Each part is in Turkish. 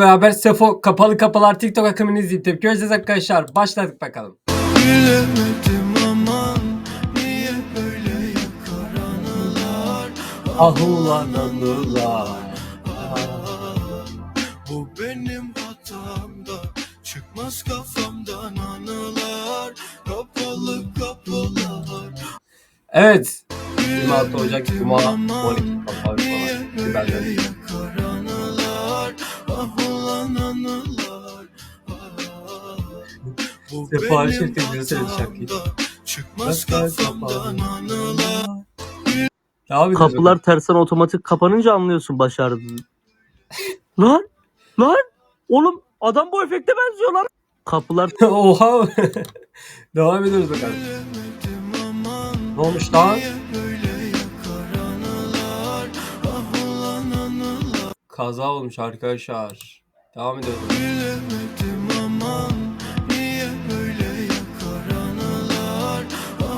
beraber Sefo kapalı kapalar TikTok akımını izleyip tepki vereceğiz arkadaşlar. Başladık bakalım. Ahulan anılar. Bu benim hatamda çıkmaz kafamdan anılar Kapalı kapılar Evet. 26 Ocak Cuma 12 kapalı falan. Bu Sefa benim Şevket güzel söyledi şarkıyı. Çıkmaz kafamdan anılar edelim. Kapılar tersten otomatik kapanınca anlıyorsun başardığını. lan! Lan! Oğlum adam bu efekte benziyor lan. Kapılar Oha. Devam ediyoruz bakalım. Ne olmuş lan? Kaza olmuş arkadaşlar. Devam ediyoruz.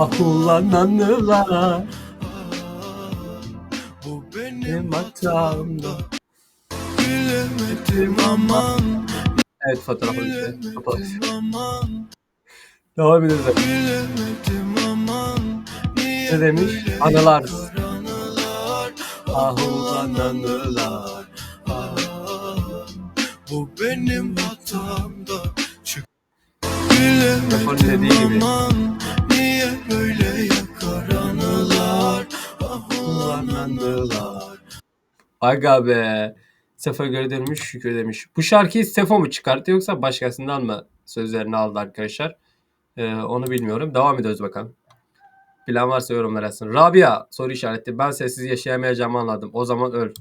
Ah ulan anılar. Bu benim hatamda. bilemedim aman Evet fotoğrafı işte. Kapalı. Devam bilemedim niye Ne demiş? Anılar. anılar Ah ulan anılar. Ah, Bu benim hatamda dediği gibi. aman niye böyle yakar anılar Ah Ulan anılar. Aga be. Sefo göre dönmüş şükür demiş. Bu şarkıyı Sefo mu çıkarttı yoksa başkasından mı sözlerini aldı arkadaşlar? Ee, onu bilmiyorum. Devam ediyoruz bakalım. Bilen varsa yorumlar yazsın. Rabia soru işareti. Ben sessiz yaşayamayacağımı anladım. O zaman öl.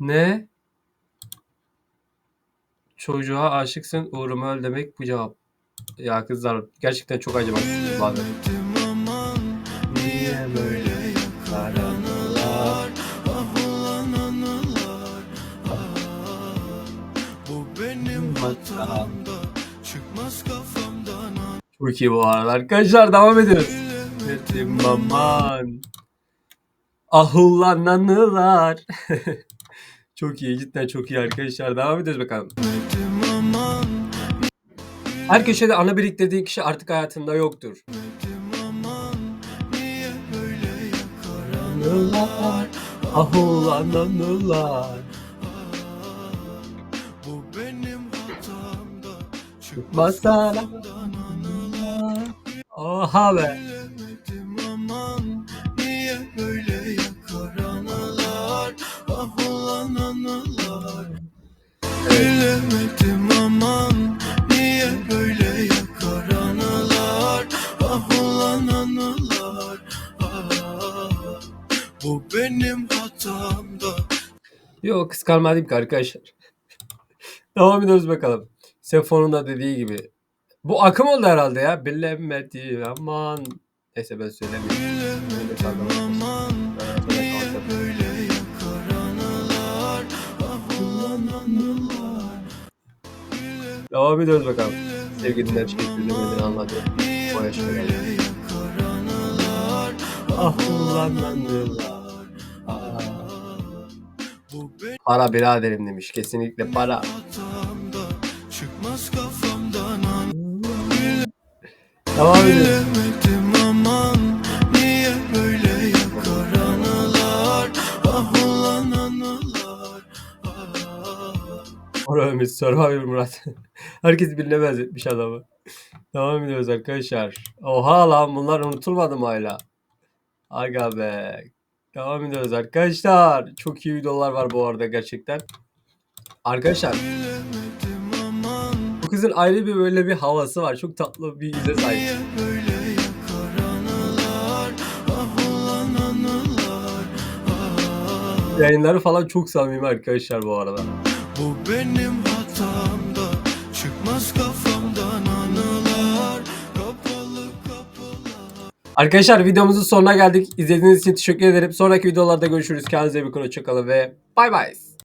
Ne? Çocuğa aşıksın uğruma öl demek bu cevap. Ya kızlar gerçekten çok acımasız bazen. Niye böyle karanlılar? Ah ulan anılar Bu benim hatamda Çıkmaz kafamdan Çok iyi bu arada arkadaşlar devam ediyoruz. Dedim aman. Ahullan anılar. çok iyi cidden çok iyi arkadaşlar devam ediyoruz bakalım. Her köşede ana biriktirdiği kişi artık hayatında yoktur. Niye böyle yakar Anılar. Anılar. Bu benim hatamda Çıkmaz anılar Oha be. Bilemedim aman Bu benim hatamda Yok kıskanmadım ki arkadaşlar. Devam ediyoruz bakalım. Sefo'nun da dediği gibi. Bu akım oldu herhalde ya. Bilemedim aman. Neyse ben söylemiyorum. Öyle kaldım. aman Niye böyle yakar anılar Ah ulan anılar Devam ediyoruz bakalım. Sevgili dinler şey söylemediğini anladı. O yaşta geldi. Ah Para biraderim demiş. Kesinlikle para. Çıkmaz kafamdan an Devam Ah, Oramız Survivor Murat. Herkes birine benzetmiş adamı. Devam ediyoruz arkadaşlar. Oha lan bunlar unutulmadı mı hala? Aga be. Devam ediyoruz arkadaşlar. Çok iyi videolar var bu arada gerçekten. Arkadaşlar bu kızın ayrı bir böyle bir havası var. Çok tatlı bir yüze sahip. Ah Ah, Yayınları falan çok samimi arkadaşlar bu arada. Bu benim hatamda Arkadaşlar videomuzun sonuna geldik. İzlediğiniz için teşekkür ederim. Sonraki videolarda görüşürüz. Kendinize iyi bakın. Hoşçakalın ve bay bay.